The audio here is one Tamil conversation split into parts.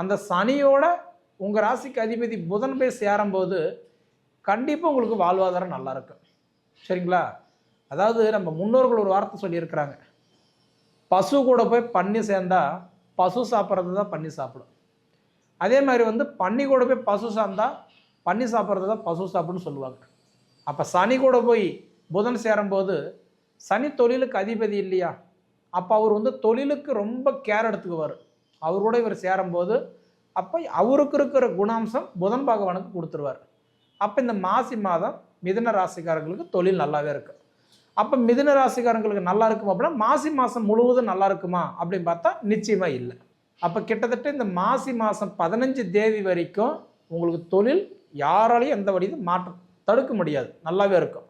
அந்த சனியோட உங்கள் ராசிக்கு அதிபதி புதன் போய் சேரும்போது கண்டிப்பாக உங்களுக்கு வாழ்வாதாரம் நல்லா இருக்கும் சரிங்களா? அதாவது நம்ம முன்னோர்கள் ஒரு வார்த்தை சொல்லியிருக்கிறாங்க. பசு கூட போய் பன்னி சேர்ந்தா பசு சாப்பிட்றது தான் பன்னி சாப்பிடும். அதே மாதிரி வந்து பன்னி கூட போய் பசு சார்ந்தா பன்னி சாப்பிட்றது தான் பசு சாப்பிடுன்னு சொல்லுவாங்க. அப்போ சனி கூட போய் புதன் சேரும்போது சனி தொழிலுக்கு அதிபதி இல்லையா? அப்போ அவர் வந்து தொழிலுக்கு ரொம்ப கேர் எடுத்துக்குவார். அவரோட இவர் சேரும்போது அப்போ அவருக்கு இருக்கிற குணாம்சம் புதன் பகவானுக்கு கொடுத்துருவார். அப்போ இந்த மாசி மாதம் மிதுன ராசிக்காரங்களுக்கு தொழில் நல்லாவே இருக்கு. அப்போ மிதுன ராசிக்காரங்களுக்கு நல்லா இருக்குமா அப்படின்னா மாசி மாதம் முழுவதும் நல்லா இருக்குமா அப்படின்னு பார்த்தா நிச்சயமாக இல்லை. அப்போ கிட்டத்தட்ட இந்த மாசி மாதம் பதினஞ்சு தேதி வரைக்கும் உங்களுக்கு தொழில் யாராலையும் எந்த வழியும் மாற்றம் தடுக்க முடியாது. நல்லாவே இருக்கும்.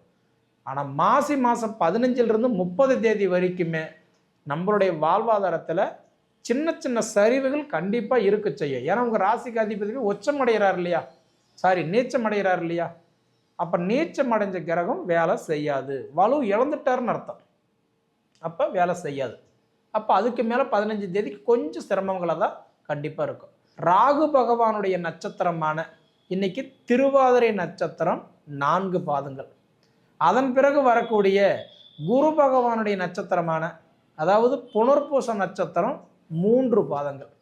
ஆனால் மாசி மாதம் பதினஞ்சிலிருந்து முப்பது தேதி வரைக்குமே நம்மளுடைய வாழ்வாதாரத்தில் சின்ன சின்ன சரிவுகள் கண்டிப்பாக இருக்க செய்யும் ஏன்னா உங்கள் ராசிக்கு அதிபதி உச்சம் அடைகிறார் இல்லையா? சாரி நீச்சம் அடைகிறார் இல்லையா? அப்போ நீச்சம் அடைஞ்ச கிரகம் வேலை செய்யாது. வலு இழந்துட்டாருன்னு அர்த்தம். அப்போ வேலை செய்யாது. அப்போ அதுக்கு மேலே பதினஞ்சு தேதிக்கு கொஞ்சம் சிரமங்களாக தான் கண்டிப்பாக இருக்கும். ராகு பகவானுடைய நட்சத்திரமான இன்னைக்கு திருவாதிரை நட்சத்திரம் நான்கு பாதங்கள். அதன் பிறகு வரக்கூடிய குரு பகவானுடைய நட்சத்திரமான அதாவது புனர்பூச நட்சத்திரம் மூன்று பாதங்கள்.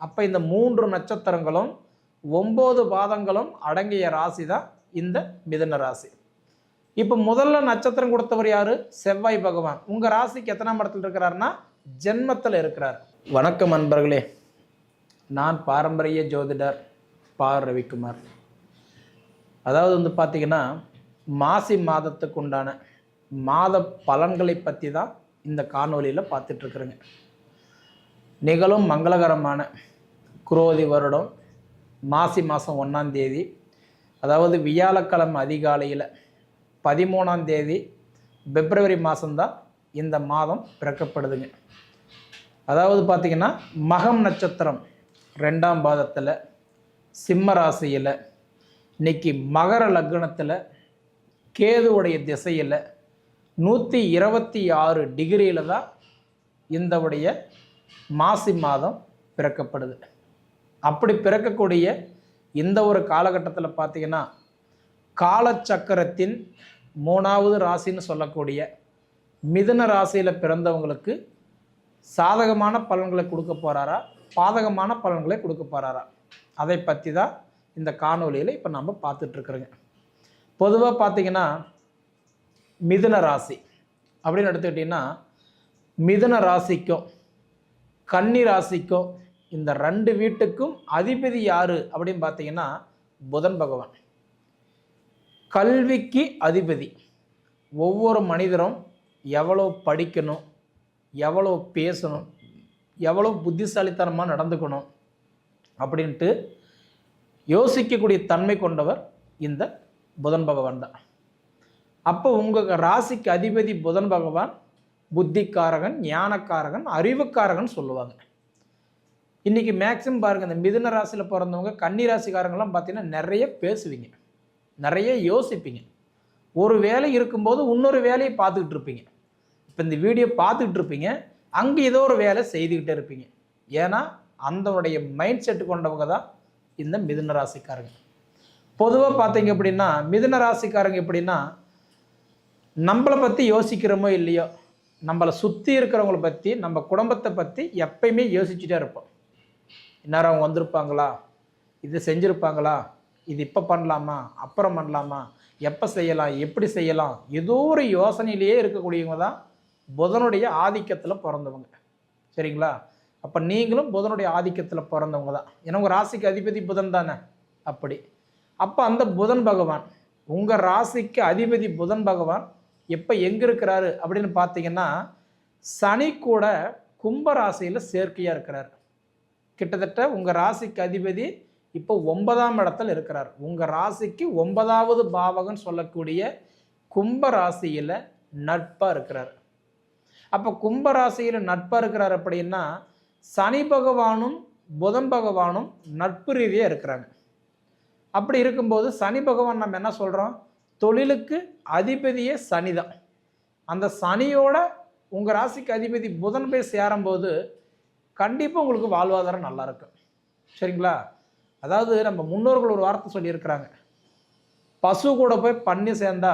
அப்போ இந்த மூன்று நட்சத்திரங்களும் ஒம்பது பாதங்களும் அடங்கிய ராசி தான் இந்த மிதன ராசி. இப்போ முதல்ல நட்சத்திரம் கொடுத்தவர் யாரு? செவ்வாய் பகவான். உங்கள் ராசிக்கு எத்தனாம் இடத்துல இருக்கிறாருன்னா ஜென்மத்தில் இருக்கிறார். வணக்கம் அன்பர்களே. நான் பாரம்பரிய ஜோதிடர் பா. ரவிக்குமார். அதாவது வந்து பார்த்தீங்கன்னா மாசி மாதத்துக்கு உண்டான மாத பலன்களை பற்றி தான் இந்த காணொலியில் பார்த்துட்ருக்குறேங்க நிகழும் மங்களகரமான குரோதி வருடம் மாசி மாதம் ஒன்றாம் தேதி. அதாவது வியாழக்கிழமை அதிகாலையில் பதிமூணாம் தேதி பிப்ரவரி மாதம்தான் இந்த மாதம் பிறக்கப்படுதுங்க. அதாவது பார்த்திங்கன்னா மகம் நட்சத்திரம் ரெண்டாம் பாதத்தில் சிம்ம ராசியில் இன்னைக்கு மகர லக்னத்தில் கேதுவுடைய திசையில் நூற்றி இருபத்தி ஆறு டிகிரியில் தான் இந்தவுடைய மாசி மாதம் பிறக்கப்படுது. அப்படி பிறக்கக்கூடிய இந்த ஒரு காலகட்டத்தில் பார்த்தீங்கன்னா காலச்சக்கரத்தின் மூணாவது ராசின்னு சொல்லக்கூடிய மிதுன ராசியில் பிறந்தவங்களுக்கு சாதகமான பலன்களை கொடுக்க போகிறாரா பாதகமான பலன்களை கொடுக்க போகிறாரா அதை பற்றி தான் இந்த காணொலியில் இப்போ நம்ம பார்த்துட்ருக்குறோங்க. பொதுவாக பார்த்திங்கன்னா மிதுன ராசி அப்படின்னு எடுத்துக்கிட்டிங்கன்னா மிதுன ராசிக்கும் கன்னி ராசிக்கும் இந்த ரெண்டு வீட்டுக்கும் அதிபதி யாரு அப்படின்னு பார்த்தீங்கன்னா புதன் பகவான். கல்விக்கு அதிபதி. ஒவ்வொரு மனிதரும் எவ்வளோ படிக்கணும் எவ்வளோ பேசணும் எவ்வளோ புத்திசாலித்தனமாக நடந்துக்கணும் அப்படின்ட்டு யோசிக்கக்கூடிய தன்மை கொண்டவர் இந்த புதன் பகவான் தான். அப்போ உங்கள் ராசிக்கு அதிபதி புதன் பகவான் புத்திக்காரகன் ஞானக்காரகன் அறிவுக்காரகன் சொல்லுவாங்க. இன்றைக்கி மேக்ஸிமம் பாருங்கள் இந்த மிதுன ராசியில் பிறந்தவங்க கன்னி ராசிக்காரங்களாம் பார்த்தீங்கன்னா நிறைய பேசுவீங்க. நிறைய யோசிப்பீங்க. ஒரு வேலை இருக்கும்போது இன்னொரு வேலையை பார்த்துக்கிட்டு இருப்பீங்க. இப்போ இந்த வீடியோ பார்த்துக்கிட்டு இருப்பீங்க. அங்கே ஏதோ ஒரு வேலை செய்துக்கிட்டே இருப்பீங்க. ஏன்னா அந்தனுடைய மைண்ட் செட்டு கொண்டவங்க தான் இந்த மிதுன ராசிக்காரங்க. பொதுவாக பார்த்தீங்க அப்படின்னா மிதுன ராசிக்காரங்க எப்படின்னா நம்மளை பற்றி யோசிக்கிறோமோ இல்லையோ நம்மளை சுற்றி இருக்கிறவங்கள பற்றி நம்ம குடும்பத்தை பற்றி எப்பயுமே யோசிச்சுட்டே இருப்போம். இந்நேரம் அவங்க வந்திருப்பாங்களா? இது செஞ்சுருப்பாங்களா? இது இப்போ பண்ணலாமா? அப்புறம் பண்ணலாமா? எப்போ செய்யலாம்? எப்படி செய்யலாம்? ஏதோ ஒரு யோசனையிலேயே இருக்கக்கூடியவங்க தான் புதனுடைய ஆதிக்கத்தில் பிறந்தவங்க. சரிங்களா? அப்போ நீங்களும் புதனுடைய ஆதிக்கத்தில் பிறந்தவங்க தான். ஏன்னா உங்கள் ராசிக்கு அதிபதி புதன் தானே? அப்படி. அப்போ அந்த புதன் பகவான் உங்கள் ராசிக்கு அதிபதி புதன் பகவான் எப்போ எங்கே இருக்கிறாரு அப்படின்னு பார்த்தீங்கன்னா சனி கூட கும்ப ராசியில் சேர்க்கையாக இருக்கிறார். கிட்டத்தட்ட உங்கள் ராசிக்கு அதிபதி இப்போ ஒன்பதாம் இடத்துல இருக்கிறார். உங்கள் ராசிக்கு ஒன்பதாவது பாவகன் சொல்லக்கூடிய கும்ப ராசியில் நட்பாக இருக்கிறார். அப்போ கும்ப ராசியில் நட்பாக இருக்கிறார் அப்படின்னா சனி பகவானும் புதன் பகவானும் நட்பு ரீதியாக இருக்கிறாங்க. அப்படி இருக்கும்போது சனி பகவான் நம்ம என்ன சொல்கிறோம் தொழிலுக்கு அதிபதியே சனி தான் அந்த சனியோட உங்கள் ராசிக்கு அதிபதி புதன் போய் சேரும்போது கண்டிப்பாக உங்களுக்கு வாழ்வாதாரம் நல்லா இருக்கும் சரிங்களா? அதாவது நம்ம முன்னோர்கள் ஒரு வார்த்தை சொல்லியிருக்கிறாங்க. பசு கூட போய் பண்ணி சேர்ந்தா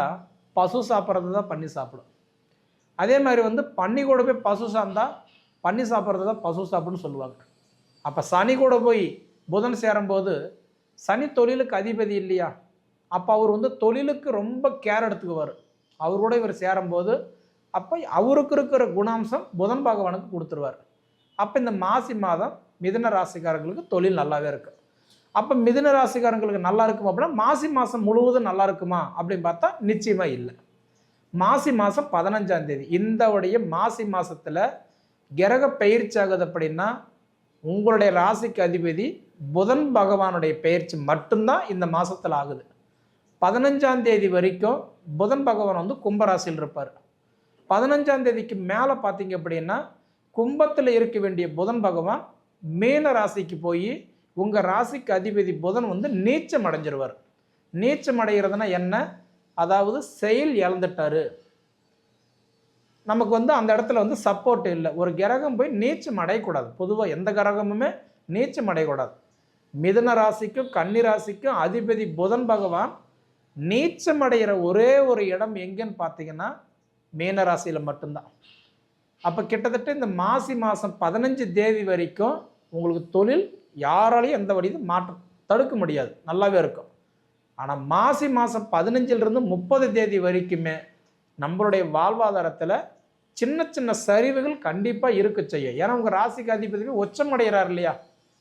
பசு சாப்பிட்றது தான் பண்ணி சாப்பிடும். அதே மாதிரி வந்து பண்ணி கூட போய் பசு சார்ந்தா பண்ணி சாப்பிட்றது தான் பசு சாப்பிடுன்னு சொல்லுவாங்க. அப்போ சனி கூட போய் புதன் சேரும்போது சனி தொழிலுக்கு அதிபதி இல்லையா? அப்போ அவர் வந்து தொழிலுக்கு ரொம்ப கேர் எடுத்துக்குவார். அவரோட இவர் சேரும்போது அப்போ அவருக்கு இருக்கிற குணாம்சம் புதன் பகவானுக்கு கொடுத்துருவார். அப்போ இந்த மாசி மாதம் மிதுன ராசிக்காரங்களுக்கு தொழில் நல்லாவே இருக்கு. அப்போ மிதுன ராசிக்காரங்களுக்கு நல்லா இருக்குமா அப்படின்னா மாசி மாதம் முழுவதும் நல்லா இருக்குமா அப்படின்னு பார்த்தா நிச்சயமாக இல்லை. மாசி மாதம் பதினஞ்சாம் தேதி. இந்தவுடைய மாசி மாதத்தில் கிரக பயிற்சி ஆகுது அப்படின்னா உங்களுடைய ராசிக்கு அதிபதி புதன் பகவானுடைய பயிற்சி மட்டும்தான் இந்த மாதத்தில் ஆகுது. பதினஞ்சாம் தேதி வரைக்கும் புதன் பகவான் வந்து கும்பராசியில் இருப்பார். பதினஞ்சாம் தேதிக்கு மேலே பார்த்தீங்க அப்படின்னா கும்பத்தில் இருக்க வேண்டிய புதன் பகவான் மீன ராசிக்கு போய் உங்கள் ராசிக்கு அதிபதி புதன் வந்து நீச்சம் அடைஞ்சிருவார். நீச்சம் அடைகிறதுனா என்ன? அதாவது செயல் இழந்துட்டாரு. நமக்கு வந்து அந்த இடத்துல வந்து சப்போர்ட் இல்லை. ஒரு கிரகம் போய் நீச்சம் அடையக்கூடாது. பொதுவாக எந்த கிரகமுமே நீச்சம் அடையக்கூடாது. மிதன ராசிக்கும் கன்னி ராசிக்கும் அதிபதி புதன் பகவான் நீச்சம் அடைகிற ஒரே ஒரு இடம் எங்கன்னு பார்த்தீங்கன்னா மீனராசியில் மட்டும்தான். அப்போ கிட்டத்தட்ட இந்த மாசி மாதம் பதினஞ்சு தேதி வரைக்கும் உங்களுக்கு தொழில் யாராலையும் எந்த வழியும் மாற்றம் தடுக்க முடியாது. நல்லாவே இருக்கும். ஆனால் மாசி மாதம் பதினஞ்சிலிருந்து முப்பது தேதி வரைக்குமே நம்மளுடைய வாழ்வாதாரத்தில் சின்ன சின்ன சரிவுகள் கண்டிப்பாக இருக்க செய்யும். ஏன்னா உங்கள் ராசிக்கு அதிபதி உச்சம் அடைகிறார் இல்லையா?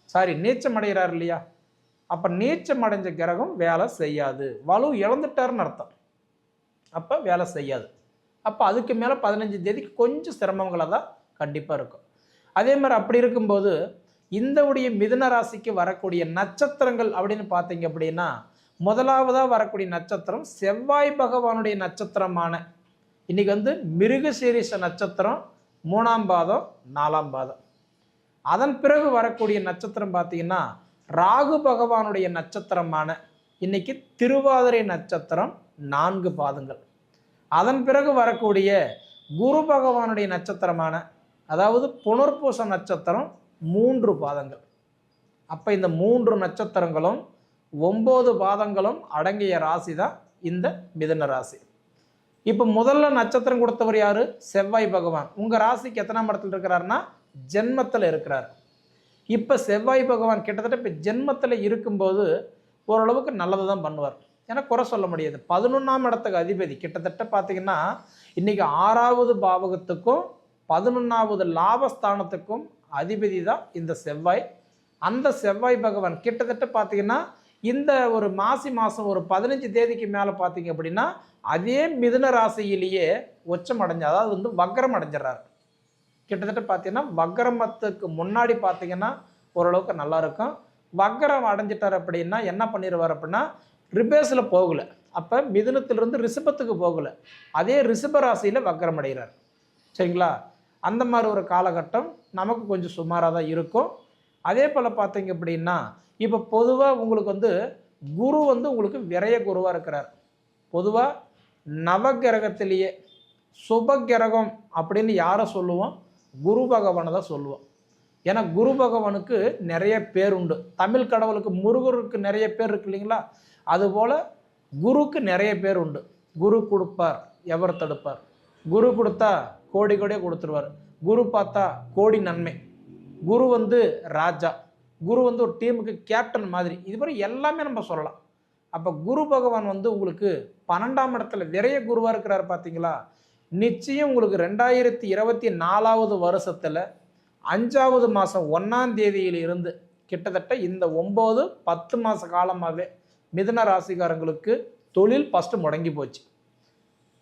சாரி நீச்சம் அடைகிறார் இல்லையா? அப்போ நீச்சம் அடைஞ்ச கிரகம் வேலை செய்யாது. வலு இழந்துட்டாருன்னு அர்த்தம். அப்போ வேலை செய்யாது. அப்போ அதுக்கு மேலே பதினஞ்சு தேதிக்கு கொஞ்சம் சிரமங்களாக தான் கண்டிப்பாக இருக்கும். அதே மாதிரி அப்படி இருக்கும்போது இந்த உடைய மிதுன ராசிக்கு வரக்கூடிய நட்சத்திரங்கள் அப்படின்னு பார்த்தீங்க அப்படின்னா முதலாவதாக வரக்கூடிய நட்சத்திரம் செவ்வாய் பகவானுடைய நட்சத்திரமான. இன்னைக்கு வந்து மிருகசீரிஷ நட்சத்திரம் மூணாம் பாதம் நாலாம் பாதம். அதன் பிறகு வரக்கூடிய நட்சத்திரம் பார்த்தீங்கன்னா ராகு பகவானுடைய நட்சத்திரமான இன்னைக்கு திருவாதிரை நட்சத்திரம் நான்கு பாதங்கள். அதன் பிறகு வரக்கூடிய குரு பகவானுடைய நட்சத்திரமான அதாவது புனர்பூச நட்சத்திரம் மூன்று பாதங்கள். அப்போ இந்த மூன்று நட்சத்திரங்களும் ஒம்பது பாதங்களும் அடங்கிய ராசி தான் இந்த மிதன ராசி. இப்போ முதல்ல நட்சத்திரம் கொடுத்தவர் யார்? செவ்வாய் பகவான். உங்கள் ராசிக்கு எத்தனாம் இடத்துல இருக்கிறாருன்னா ஜென்மத்தில் இருக்கிறார். இப்போ செவ்வாய் பகவான் கிட்டத்தட்ட இப்போ ஜென்மத்தில் இருக்கும்போது ஓரளவுக்கு நல்லது தான் பண்ணுவார். ஏன்னா குறை சொல்ல முடியாது. பதினொன்றாம் இடத்துக்கு அதிபதி கிட்டத்தட்ட பார்த்தீங்கன்னா இன்றைக்கி ஆறாவது பாவகத்துக்கும் பதினொன்றாவது லாபஸ்தானத்துக்கும் அதிபதி தான் இந்த செவ்வாய். அந்த செவ்வாய் பகவான் கிட்டத்தட்ட பார்த்தீங்கன்னா இந்த ஒரு மாசி மாதம் ஒரு பதினஞ்சு தேதிக்கு மேலே பார்த்தீங்க அப்படின்னா அதே மிதுன ராசியிலேயே உச்சம் அடைஞ்ச அதாவது வந்து வக்கரம் அடைஞ்சிடறாரு. கிட்டத்தட்ட பார்த்தீங்கன்னா வக்கரமத்துக்கு முன்னாடி பார்த்தீங்கன்னா ஓரளவுக்கு நல்லா இருக்கும். வக்கரம் அடைஞ்சிட்டார் அப்படின்னா என்ன பண்ணிடுவார் அப்படின்னா ரிபேஸில் போகலை. அப்போ மிதுனத்திலிருந்து ரிஷபத்துக்கு போகலை. அதே ரிஷப ராசியில் வக்கரம் அடைகிறார். சரிங்களா? அந்த மாதிரி ஒரு காலகட்டம் நமக்கு கொஞ்சம் சுமாராக தான் இருக்கும். அதே போல் பார்த்தீங்க அப்படின்னா இப்போ பொதுவாக உங்களுக்கு வந்து குரு வந்து உங்களுக்கு விரைய குருவாக இருக்கிறார். பொதுவாக நவகிரகத்திலேயே சுபகிரகம் அப்படின்னு யாரை சொல்லுவோம்? குரு பகவானை தான் சொல்லுவோம் ஏன்னா குரு பகவானுக்கு நிறைய பேர் உண்டு. தமிழ் கடவுளுக்கு முருகருக்கு நிறைய பேர் இருக்கு இல்லைங்களா? அதுபோல் குருக்கு நிறைய பேர் உண்டு. குரு கொடுப்பார் எவர் தடுப்பார். குரு கொடுத்தா கோடி கோடியே கொடுத்துருவார். குரு பார்த்தா கோடி நன்மை. குரு வந்து ராஜா. குரு வந்து ஒரு டீமுக்கு கேப்டன் மாதிரி. இது மாதிரி எல்லாமே நம்ம சொல்லலாம். அப்போ குரு பகவான் வந்து உங்களுக்கு பன்னெண்டாம் இடத்துல நிறைய குருவாக இருக்கிறார் பார்த்தீங்களா? நிச்சயம் உங்களுக்கு ரெண்டாயிரத்தி இருபத்தி நாலாவது வருஷத்தில் அஞ்சாவது மாதம் ஒன்றாம் தேதியிலிருந்து கிட்டத்தட்ட இந்த ஒம்பது பத்து மாத காலமாகவே மிதன ராசிக்காரங்களுக்கு தொழில் ஃபஸ்ட்டு முடங்கி போச்சு.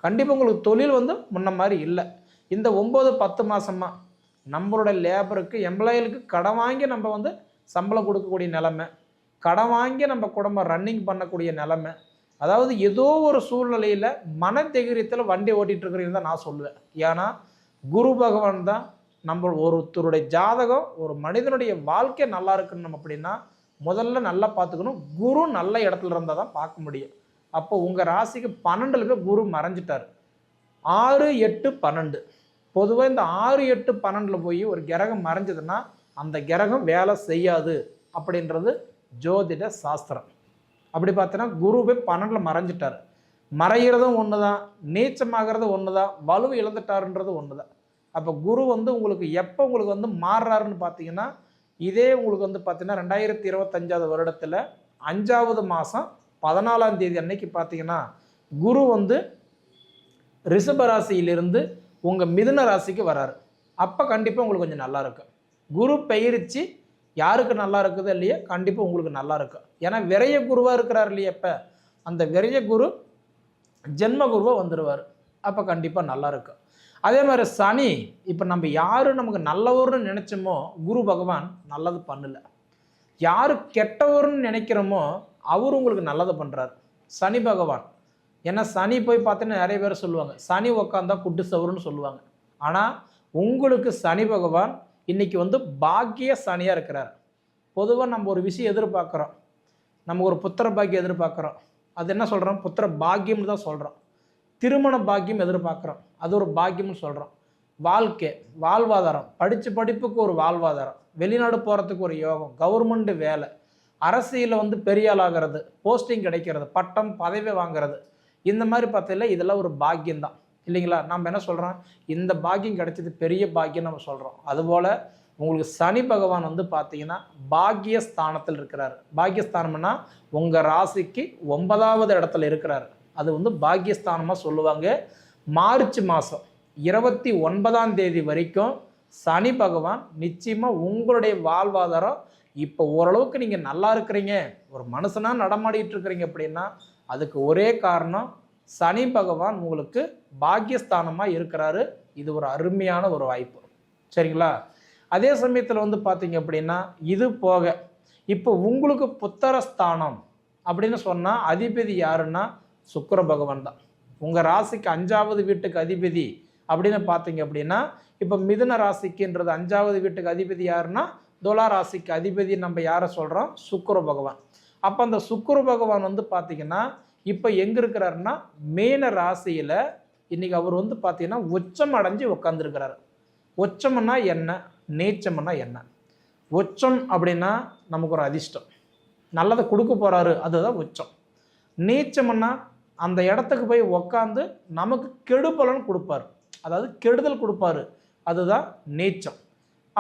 கண்டிப்பாக உங்களுக்கு தொழில் வந்து முன்ன மாதிரி இல்லை. இந்த ஒம்பது பத்து மாதமாக நம்மளோட லேபருக்கு எம்ப்ளாயிகளுக்கு கடன் வாங்கி நம்ம வந்து சம்பளம் கொடுக்கக்கூடிய நிலமை கடன் வாங்கி நம்ம குடும்பம் ரன்னிங் பண்ணக்கூடிய நிலமை அதாவது ஏதோ ஒரு சூழ்நிலையில் மன தைரியத்தில் வண்டி ஓட்டிகிட்டு இருக்கிறீங்க தான் நான் சொல்லுவேன். ஏன்னா குரு பகவான் தான் நம்ம ஒருத்தருடைய ஜாதகம் ஒரு மனிதனுடைய வாழ்க்கை நல்லா இருக்கணும் அப்படின்னா முதல்ல நல்லா பார்த்துக்கணும். குரு நல்ல இடத்துல இருந்தால் தான் பார்க்க முடியும். அப்போ உங்கள் ராசிக்கு பன்னெண்டில் போய் குரு மறைஞ்சிட்டார். ஆறு எட்டு பன்னெண்டு. பொதுவாக இந்த ஆறு எட்டு பன்னெண்டில் போய் ஒரு கிரகம் மறைஞ்சதுன்னா அந்த கிரகம் வேலை செய்யாது அப்படின்றது ஜோதிட சாஸ்திரம். அப்படி பார்த்தீங்கன்னா குரு போய் பன்னெண்டில் மறைஞ்சிட்டார். மறைகிறதும் ஒன்று தான் நீச்சமாகிறது ஒன்று தான் வலு இழந்துட்டாருன்றது ஒன்று தான் அப்போ குரு வந்து உங்களுக்கு எப்போ உங்களுக்கு வந்து மாறுறாருன்னு பார்த்தீங்கன்னா இதே உங்களுக்கு வந்து பார்த்தீங்கன்னா ரெண்டாயிரத்தி இருபத்தஞ்சாவது வருடத்தில் அஞ்சாவது மாதம் பதினாலாம் தேதி அன்னைக்கு பார்த்தீங்கன்னா குரு வந்து ரிஷப ராசியிலிருந்து உங்கள் மிதுன ராசிக்கு வராரு. அப்போ கண்டிப்பாக உங்களுக்கு கொஞ்சம் நல்லா இருக்கும் குரு பெயரிச்சு யாருக்கு நல்லா இருக்குது இல்லையா கண்டிப்பாக உங்களுக்கு நல்லா இருக்கும் ஏன்னா விரைய குருவாக இருக்கிறார் இல்லையா இப்போ அந்த விரைய குரு ஜென்ம குருவாக வந்துடுவார் அப்போ கண்டிப்பாக நல்லா இருக்கும். அதே மாதிரி சனி இப்போ நம்ம யார் நமக்கு நல்லவர்னு நினச்சோமோ குரு பகவான் நல்லது பண்ணல. யார் கெட்டவர்னு நினைக்கிறோமோ அவர் உங்களுக்கு நல்லது பண்ணுறாரு சனி பகவான். ஏன்னா சனி போய் பார்த்தீங்கன்னா நிறைய பேர் சொல்லுவாங்க சனி உக்காந்தா குட்டு சவுருன்னு சொல்லுவாங்க. ஆனால் உங்களுக்கு சனி பகவான் இன்றைக்கி வந்து பாக்கிய சனியாக இருக்கிறார். பொதுவாக நம்ம ஒரு விஷயம் எதிர்பார்க்குறோம். நம்ம ஒரு புத்திர பாக்கியம் எதிர்பார்க்குறோம். அது என்ன சொல்கிறோம் புத்திர பாக்கியம்னு தான் சொல்கிறோம் திருமண பாக்கியம் எதிர்பார்க்குறோம். அது ஒரு பாக்கியம்னு சொல்கிறோம் வாழ்க்கை வாழ்வாதாரம். படித்த படிப்புக்கு ஒரு வாழ்வாதாரம். வெளிநாடு போகிறதுக்கு ஒரு யோகம். கவர்மெண்ட்டு வேலை. அரசியலில் வந்து பெரிய போஸ்டிங் கிடைக்கிறது. பட்டம் பதவி வாங்குறது. இந்த மாதிரி பார்த்ததில்ல இதெல்லாம் ஒரு பாக்கியம் தான் இல்லைங்களா? நம்ம என்ன சொல்கிறோம் இந்த பாக்கியம் கிடைச்சது பெரிய பாக்கியம் நம்ம சொல்கிறோம் அதுபோல் உங்களுக்கு சனி பகவான் வந்து பார்த்தீங்கன்னா பாக்யஸ்தானத்தில் இருக்கிறார். பாக்யஸ்தானம்னா உங்கள் ராசிக்கு ஒன்பதாவது இடத்துல இருக்கிறார். அது வந்து பாக்கியஸ்தானமாக சொல்லுவாங்க. மார்ச் மாதம் இருபத்தி ஒன்பதாம் தேதி வரைக்கும் சனி பகவான் நிச்சயமாக உங்களுடைய வாழ்வாதாரம் இப்போ ஓரளவுக்கு நீங்கள் நல்லா இருக்கிறீங்க. ஒரு மனுஷனாக நடமாடிட்டு இருக்கிறீங்க அப்படின்னா அதுக்கு ஒரே காரணம் சனி பகவான் உங்களுக்கு பாக்யஸ்தானமாக இருக்கிறாரு. இது ஒரு அருமையான ஒரு வாய்ப்பு. சரிங்களா? அதே சமயத்தில் வந்து பார்த்தீங்க அப்படின்னா இது போக இப்போ உங்களுக்கு புத்தரஸ்தானம் அப்படின்னு சொன்னால் அதிபதி யாருன்னா சுக்கர பகவான் தான். உங்கள் ராசிக்கு அஞ்சாவது வீட்டுக்கு அதிபதி அப்படின்னு பார்த்தீங்க அப்படின்னா இப்போ மிதுன ராசிக்குன்றது அஞ்சாவது வீட்டுக்கு அதிபதி யாருன்னா துலா ராசிக்கு அதிபதி நம்ம யாரை சொல்கிறோம் சுக்கர பகவான். அப்போ அந்த சுக்கர பகவான் வந்து பார்த்தீங்கன்னா இப்போ எங்கே இருக்கிறாருன்னா மீன ராசியில் இன்னைக்கு அவர் வந்து பார்த்தீங்கன்னா உச்சம் அடைஞ்சு உட்காந்துருக்கிறாரு உச்சம்னா என்ன? நீச்சம்னா என்ன? உச்சம் அப்படின்னா நமக்கு ஒரு அதிர்ஷ்டம். நல்லதை கொடுக்க போகிறாரு அதுதான் உச்சம் நீச்சம்னா அந்த இடத்துக்கு போய் உக்காந்து நமக்கு கெடுபலன் கொடுப்பாரு. அதாவது கெடுதல் கொடுப்பாரு. அதுதான் நீச்சம்.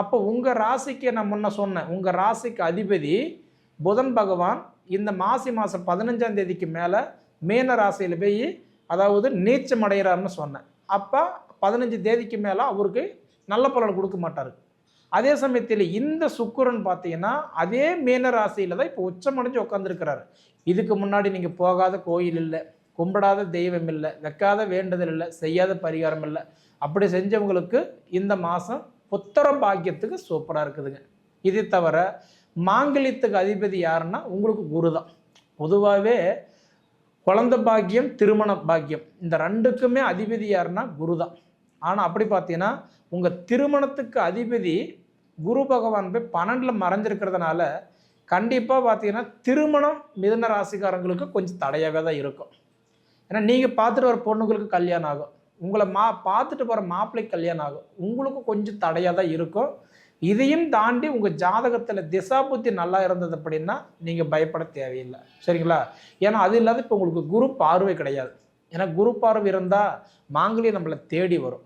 அப்போ உங்கள் ராசிக்கு நான் முன்ன சொன்னேன் உங்கள் ராசிக்கு அதிபதி புதன் பகவான் இந்த மாசி மாதம் பதினஞ்சாம் தேதிக்கு மேலே மீன ராசியில் போய் அதாவது நீச்சம் அடைகிறாருன்னு சொன்னேன். அப்போ பதினஞ்சு தேதிக்கு மேலே அவருக்கு நல்ல பலன் கொடுக்க மாட்டார். அதே சமயத்தில் இந்த சுக்கரன் பார்த்தீங்கன்னா அதே மீன ராசியில் தான் இப்போ உச்சமடைஞ்சு உட்காந்துருக்கிறாரு இதுக்கு முன்னாடி நீங்கள் போகாத கோயில் இல்லை கும்பிடாத தெய்வம் இல்லை வைக்காத வேண்டுதல் இல்லை செய்யாத பரிகாரம் இல்லை. அப்படி செஞ்சவங்களுக்கு இந்த மாதம் புத்தர பாக்கியத்துக்கு சூப்பராக இருக்குதுங்க. இது தவிர மாங்கலியத்துக்கு அதிபதி யாருன்னா உங்களுக்கு குரு தான். பொதுவாகவே குழந்த பாக்கியம் திருமண பாக்கியம் இந்த ரெண்டுக்குமே அதிபதி யாருன்னா குரு தான். ஆனால் அப்படி பார்த்தீங்கன்னா உங்கள் திருமணத்துக்கு அதிபதி குரு பகவான் போய் பன்னெண்டில் மறைஞ்சிருக்கிறதுனால கண்டிப்பாக பார்த்தீங்கன்னா திருமணம் மிதன ராசிக்காரங்களுக்கு கொஞ்சம் தடையாகவே தான் இருக்கும். ஏன்னா நீங்கள் பார்த்துட்டு வர பொண்ணுங்களுக்கு கல்யாணம் ஆகும். உங்களை மா பார்த்துட்டு போகிற மாப்பிள்ளைக்கு கல்யாணம் ஆகும். உங்களுக்கும் கொஞ்சம் தடையாக தான் இருக்கும். இதையும் தாண்டி உங்கள் ஜாதகத்தில் திசா புத்தி நல்லா இருந்தது அப்படின்னா நீங்கள் பயப்பட தேவையில்லை. சரிங்களா? ஏன்னா அது இல்லாத இப்போ உங்களுக்கு குரு பார்வை கிடையாது. ஏன்னா குரு பார்வை இருந்தால் மாங்கலி நம்மளை தேடி வரும்.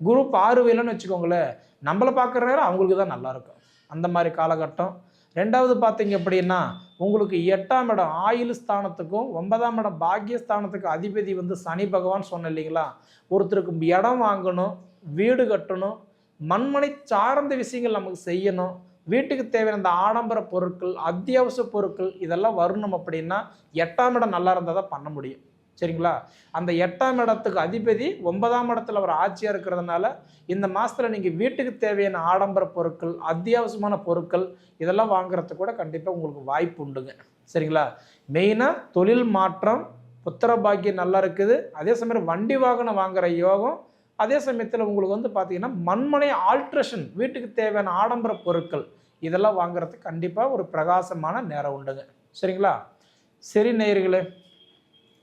குரு பார்வையிலன்னு வச்சுக்கோங்களேன். நம்மளை பார்க்குற நேரம் அவங்களுக்கு தான் நல்லாயிருக்கும் அந்த மாதிரி காலகட்டம். ரெண்டாவது பார்த்தீங்க அப்படின்னா உங்களுக்கு எட்டாம் இடம் ஆயுள் ஸ்தானத்துக்கும் ஒன்பதாம் இடம் பாக்கியஸ்தானத்துக்கு அதிபதி வந்து சனி பகவான் சொன்ன இல்லைங்களா? ஒருத்தருக்கு இடம் வாங்கணும் வீடு கட்டணும் மண்மனை சார்ந்த விஷயங்கள் நமக்கு செய்யணும் வீட்டுக்கு தேவையான அந்த ஆடம்பர பொருட்கள் அத்தியாவசிய பொருட்கள் இதெல்லாம் வரணும் அப்படின்னா எட்டாம் இடம் நல்லா இருந்தால் தான் பண்ண முடியும். சரிங்களா? அந்த எட்டாம் இடத்துக்கு அதிபதி ஒன்பதாம் இடத்துல அவர் ஆட்சியாக இருக்கிறதுனால இந்த மாதத்தில் நீங்கள் வீட்டுக்கு தேவையான ஆடம்பர பொருட்கள் அத்தியாவசியமான பொருட்கள் இதெல்லாம் வாங்குறதுக்கு கூட கண்டிப்பாக உங்களுக்கு வாய்ப்பு உண்டுங்க. சரிங்களா? மெயினாக தொழில் மாற்றம் புத்திர பாக்கியம் நல்லா இருக்குது. அதே சமயம் வண்டி வாகனம் வாங்குற யோகம். அதே சமயத்தில் உங்களுக்கு வந்து பார்த்தீங்கன்னா மண்மனை ஆல்ட்ரேஷன் வீட்டுக்கு தேவையான ஆடம்பர பொருட்கள் இதெல்லாம் வாங்குறதுக்கு கண்டிப்பாக ஒரு பிரகாசமான நேரம் உண்டுங்க. சரிங்களா? சரி நேயர்களே